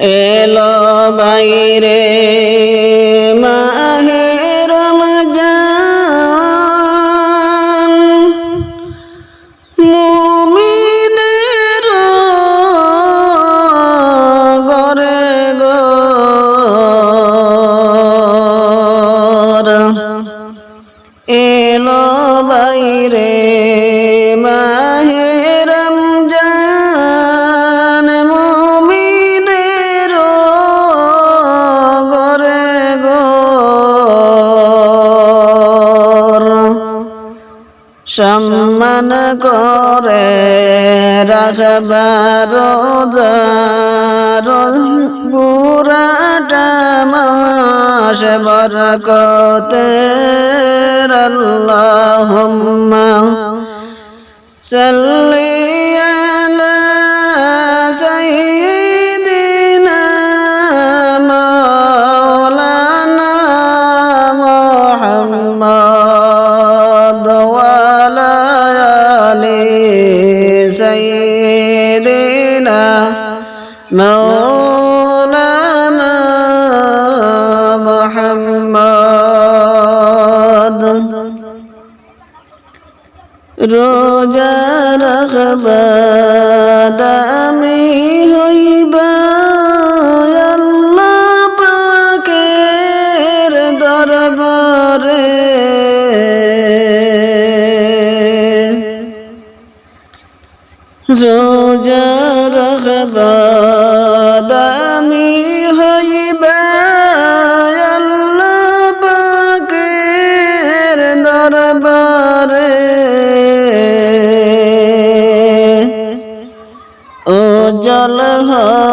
এলো বাইরে মাহে রাখবার পুরাটা মাস বরকতে সাল্লি আলা সাইয়্যিদিনা রোজা রাখবা দামি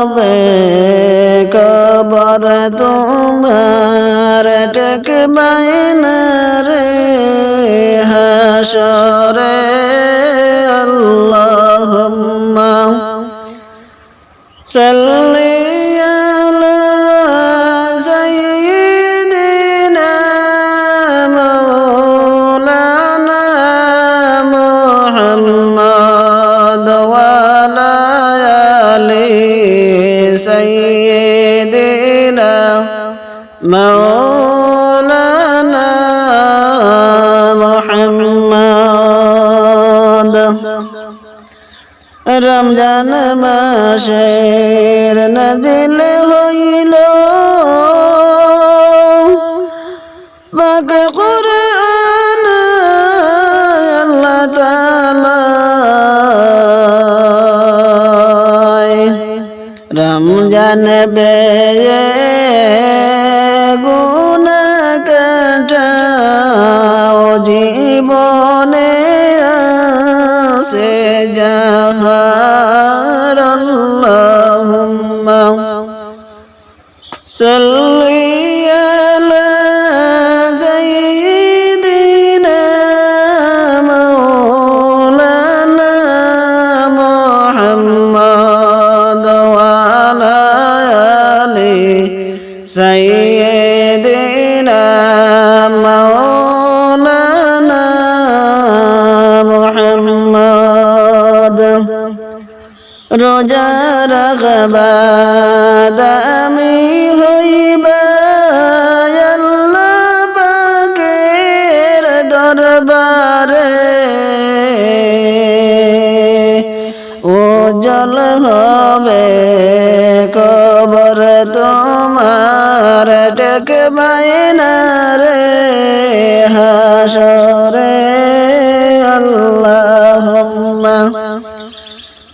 হবে কবর তোমার টেকবাই না রে হাসরে। আল্লাহ সাল্লি মাসের নজিল হইল। রমজান বেয়ে গুণ কাটাও জীবনে সে জাহার আল্লাহুম্মা সাল্লি রোজা রাখবা দামি হইবা পাকের দরবারে। উজ্জ্বল হবে কবর তোমার টেকবাই না রে হাসরে।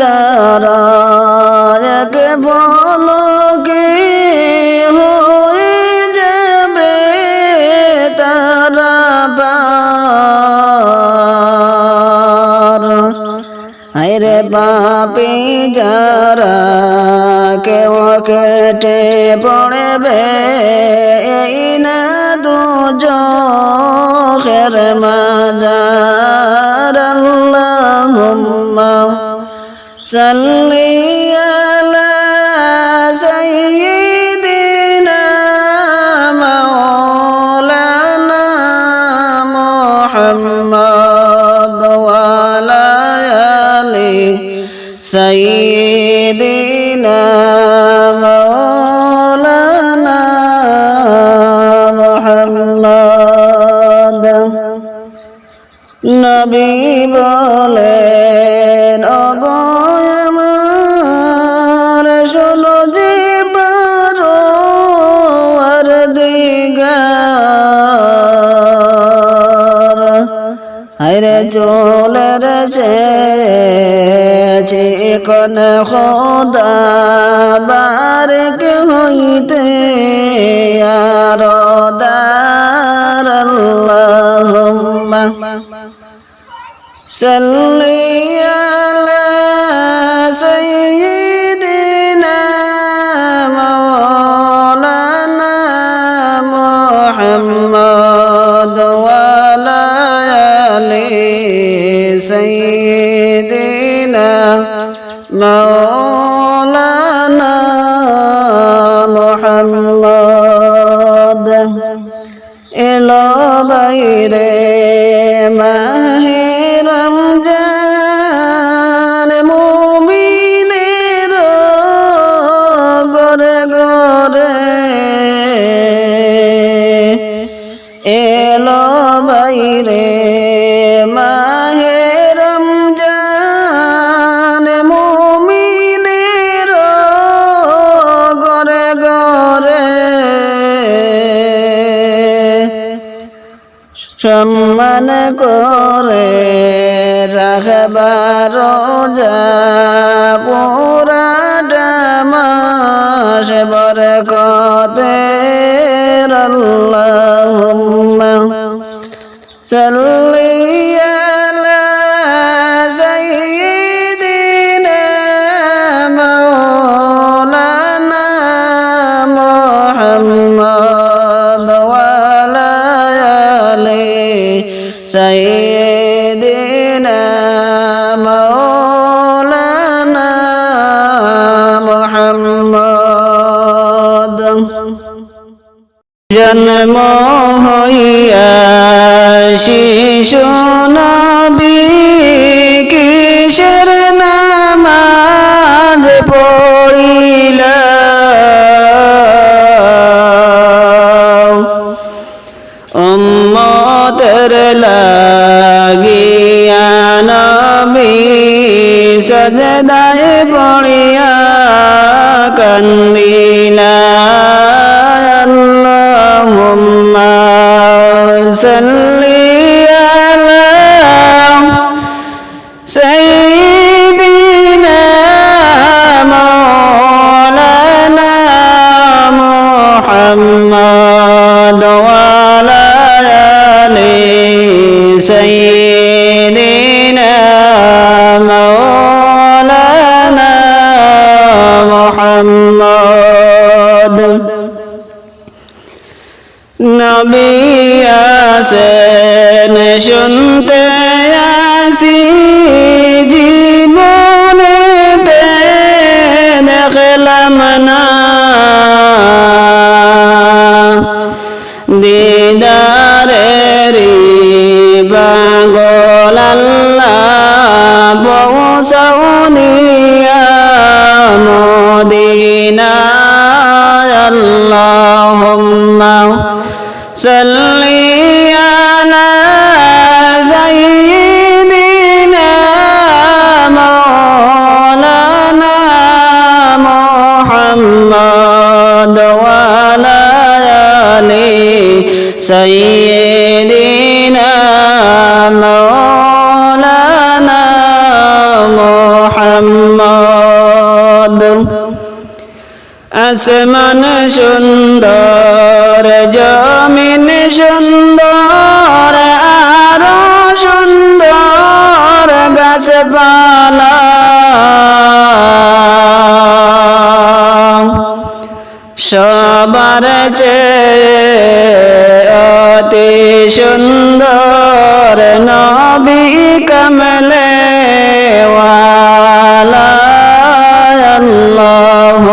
যারা এক ফলকে হয়ে যাবে তারা পার। হায়রে পা পিজারা কেউ কেটে পড়বে, এই না দুজখের মাজার আল্লাহুম্মা সাল্লি আলা সাইয়্যিদিনা মাওলানা মুহাম্মদ ওয়া আলা আলি সাইয়্যিদিনা নবী বলেন আমার শোনো যে বারো আর দিগার। হাইরে চলের চিকন খোদা বারেক হইতে সাল্লি আলা সাইয়্যিদিনা মাওলানা মুহাম্মদ ওয়া আলা আলি সাইয়্যিদিনা মাওলানা মুহাম্মদ এলো বাইরে গরে এলো বাইরে মাহে রমজান মুমিনের গরে গরে সম্মান করে রাখবার রোজা পুরাটা মাস বরকতে আল্লাহুম্মা সাল্লি আসমান সুন্দর জমিন সুন্দর আর সুন্দর গাছপালা। সবার চে অতি সুন্দর নবী কমলে ও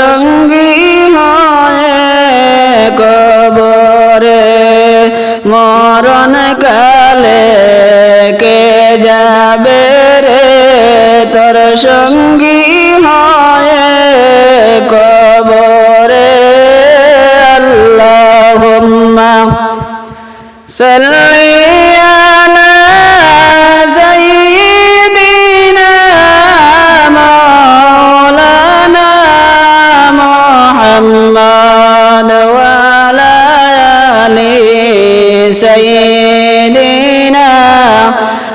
সঙ্গী হয়ে কবরে মরণ কালে কে যাবে রে? তোর সঙ্গী হয়ে কবরে। আল্লাহ সাল্লি سيدنا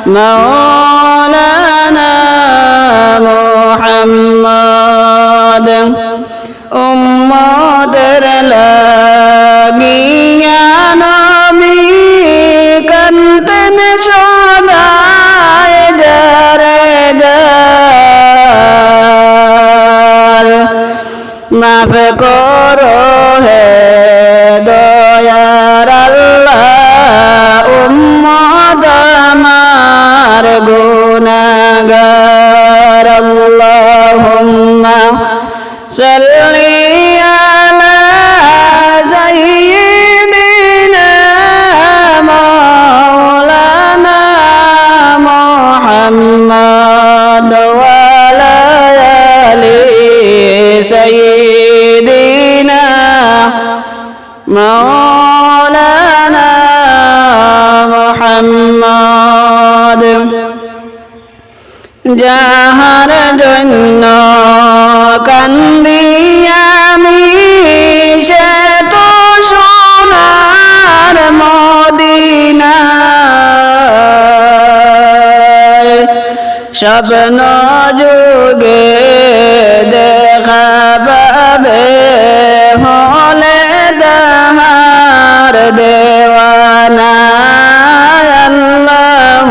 مولانا محمد أمة لابي যাহার জন্য কান্দি সে তো সোনার মদিনা। স্বপ্ন যুগে দেখা হলে দাহার দেওয়ানা আল্লাহ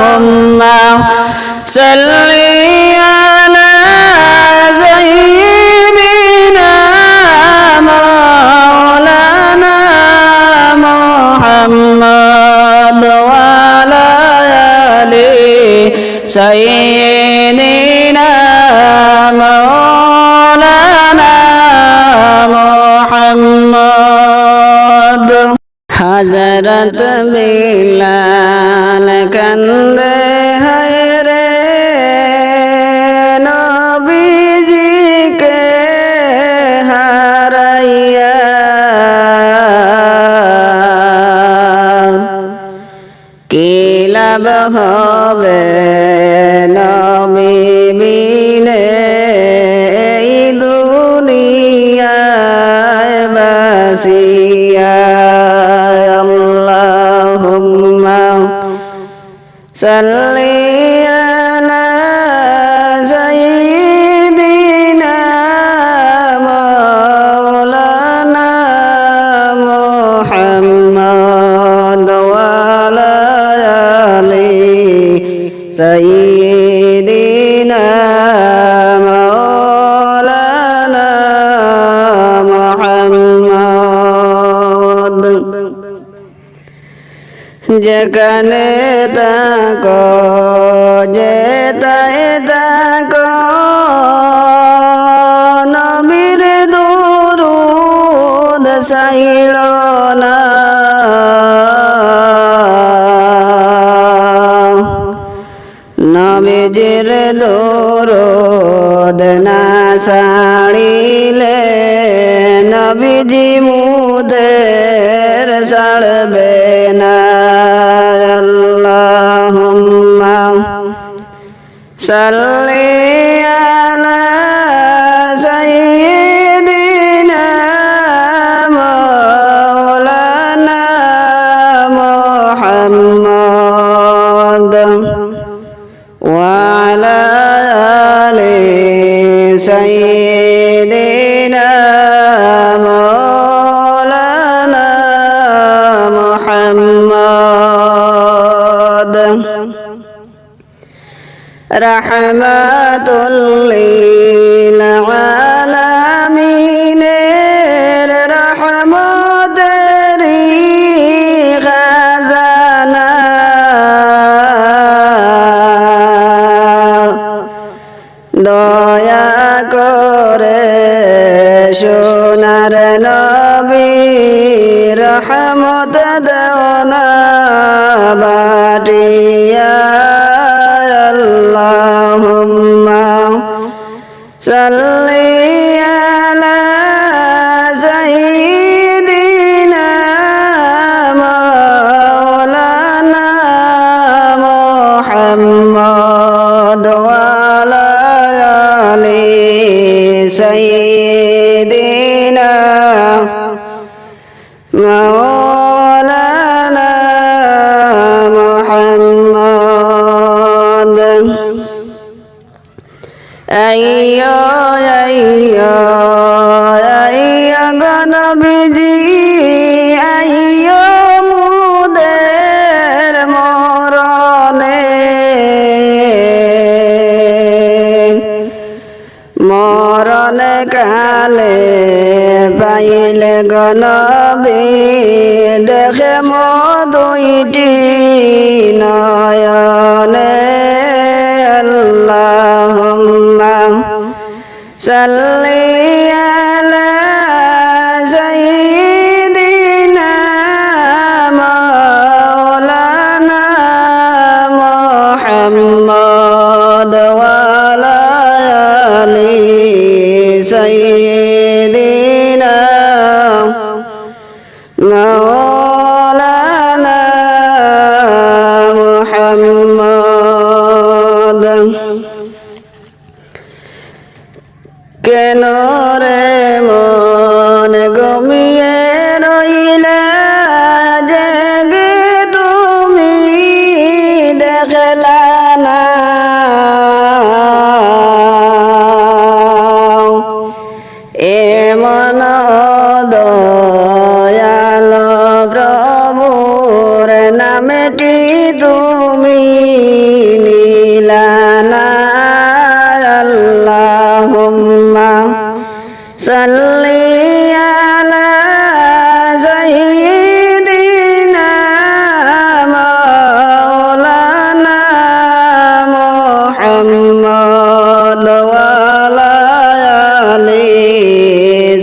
ইয়া বাসিয়া আল্লাহুম্মা সাল্লাম যেখানে থাকো যেতায় থাকো নবীর দরুদ সাইল না। নবীজির দরুদ না সাড়িলে নবীজি মুদের সাড়বে না। suddenly isso aí. কালে পাইলে গনবি দেখে মো দুইটি নয়নে। আল্লাহ সাল্লিয়া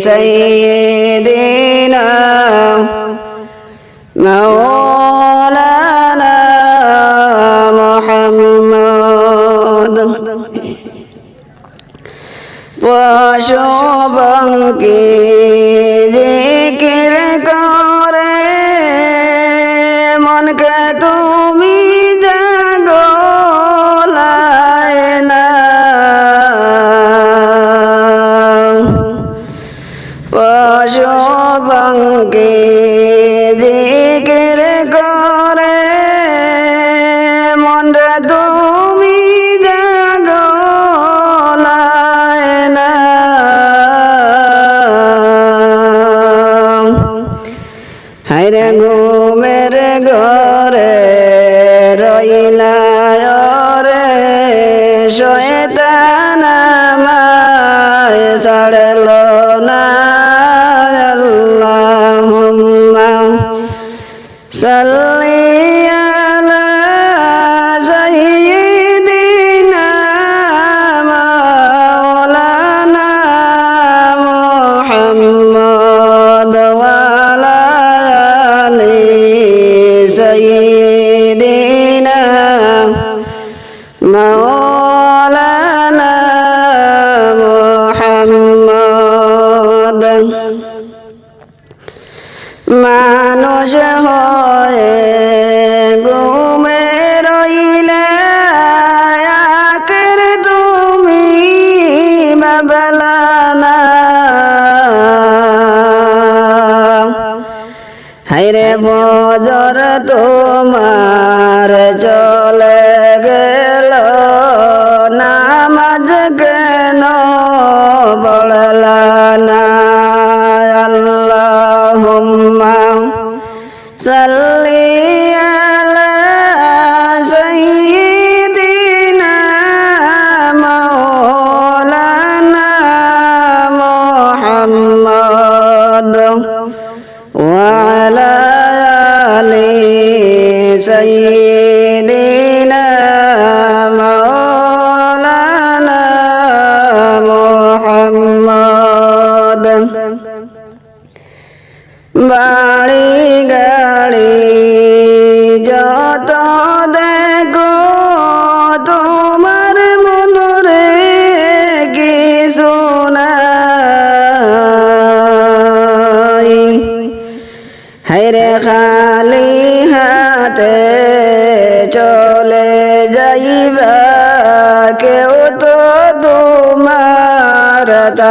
سيد মানুষ হয়ে গুমে রইলে আকের তুমি বাবলানা। হাইরে বজর তোমা আল্লাহ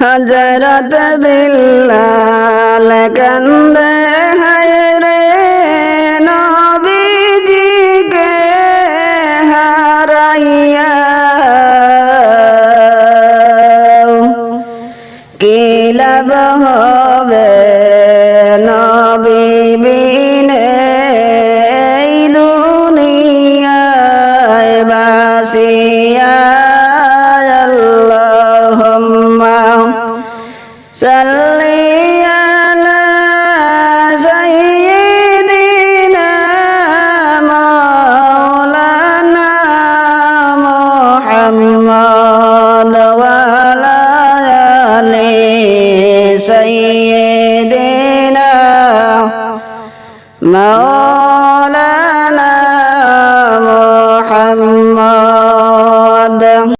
হজরত বিল্লাল কন্দে হায় রে নবীজিকে হারাইয়া। কি লাভ